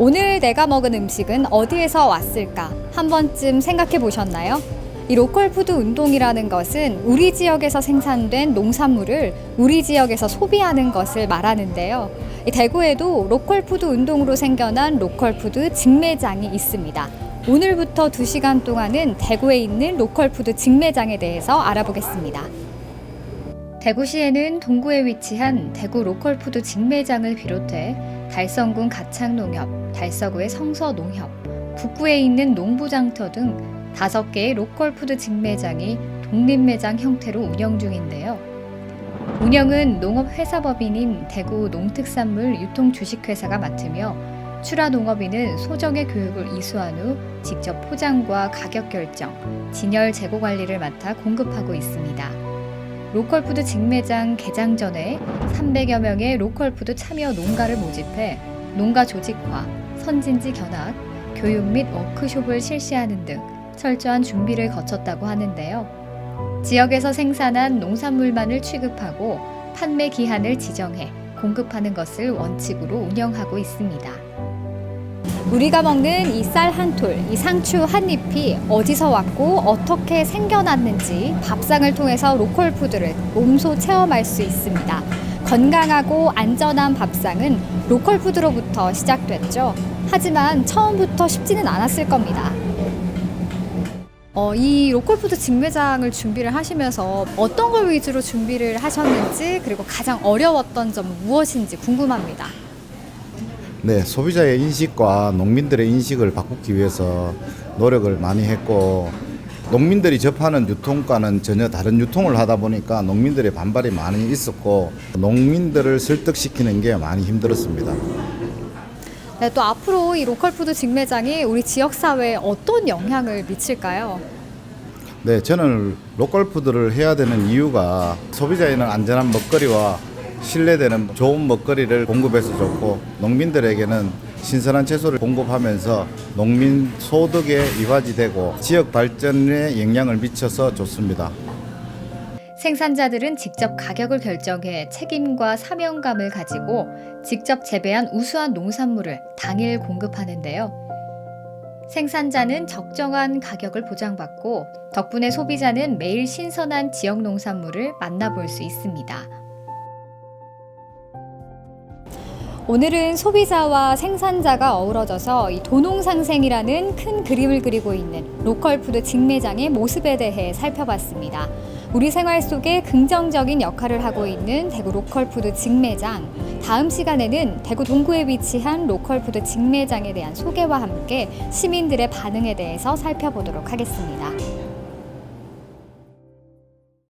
오늘 내가 먹은 음식은 어디에서 왔을까? 한 번쯤 생각해 보셨나요? 이 로컬 푸드 운동이라는 것은 우리 지역에서 생산된 농산물을 우리 지역에서 소비하는 것을 말하는데요. 이 대구에도 로컬 푸드 운동으로 생겨난 로컬 푸드 직매장이 있습니다. 오늘부터 2시간 동안은 대구에 있는 로컬 푸드 직매장에 대해서 알아보겠습니다. 대구시에는 동구에 위치한 대구 로컬 푸드 직매장을 비롯해 달성군 가창농협, 달서구의 성서농협, 북구에 있는 농부장터 등 다섯 개의 로컬푸드 직매장이 독립매장 형태로 운영 중인데요. 운영은 농업회사법인인 대구 농특산물 유통주식회사가 맡으며 출하농업인은 소정의 교육을 이수한 후 직접 포장과 가격 결정, 진열 재고 관리를 맡아 공급하고 있습니다. 로컬푸드 직매장 개장 전에 300여 명의 로컬푸드 참여 농가를 모집해 농가 조직화, 선진지 견학, 교육 및 워크숍을 실시하는 등 철저한 준비를 거쳤다고 하는데요. 지역에서 생산한 농산물만을 취급하고 판매 기한을 지정해 공급하는 것을 원칙으로 운영하고 있습니다. 우리가 먹는 이 쌀 한 톨, 이 상추 한 잎이 어디서 왔고 어떻게 생겨났는지 밥상을 통해서 로컬 푸드를 몸소 체험할 수 있습니다. 건강하고 안전한 밥상은 로컬 푸드로부터 시작됐죠. 하지만 처음부터 쉽지는 않았을 겁니다. 어, 이 로컬푸드 직매장을 준비를 하시면서 어떤 걸 위주로 준비를 하셨는지 그리고 가장 어려웠던 점은 무엇인지 궁금합니다. 네, 소비자의 인식과 농민들의 인식을 바꾸기 위해서 노력을 많이 했고 농민들이 접하는 유통과는 전혀 다른 유통을 하다 보니까 농민들의 반발이 많이 있었고 농민들을 설득시키는 게 많이 힘들었습니다. 네, 또 앞으로 이 로컬푸드 직매장이 우리 지역 사회에 어떤 영향을 미칠까요? 네, 저는 로컬 푸드를 해야 되는 이유가 소비자에는 안전한 먹거리와 신뢰되는 좋은 먹거리를 공급해서 좋고 농민들에게는 신선한 채소를 공급하면서 농민 소득에 이바지 되고 지역 발전에 영향을 미쳐서 좋습니다. 생산자들은 직접 가격을 결정해 책임과 사명감을 가지고 직접 재배한 우수한 농산물을 당일 공급하는데요. 생산자는 적정한 가격을 보장받고 덕분에 소비자는 매일 신선한 지역 농산물을 만나볼 수 있습니다. 오늘은 소비자와 생산자가 어우러져서 이 도농상생이라는 큰 그림을 그리고 있는 로컬푸드 직매장의 모습에 대해 살펴봤습니다. 우리 생활 속에 긍정적인 역할을 하고 있는 대구 로컬푸드 직매장. 다음 시간에는 대구 동구에 위치한 로컬푸드 직매장에 대한 소개와 함께 시민들의 반응에 대해서 살펴보도록 하겠습니다.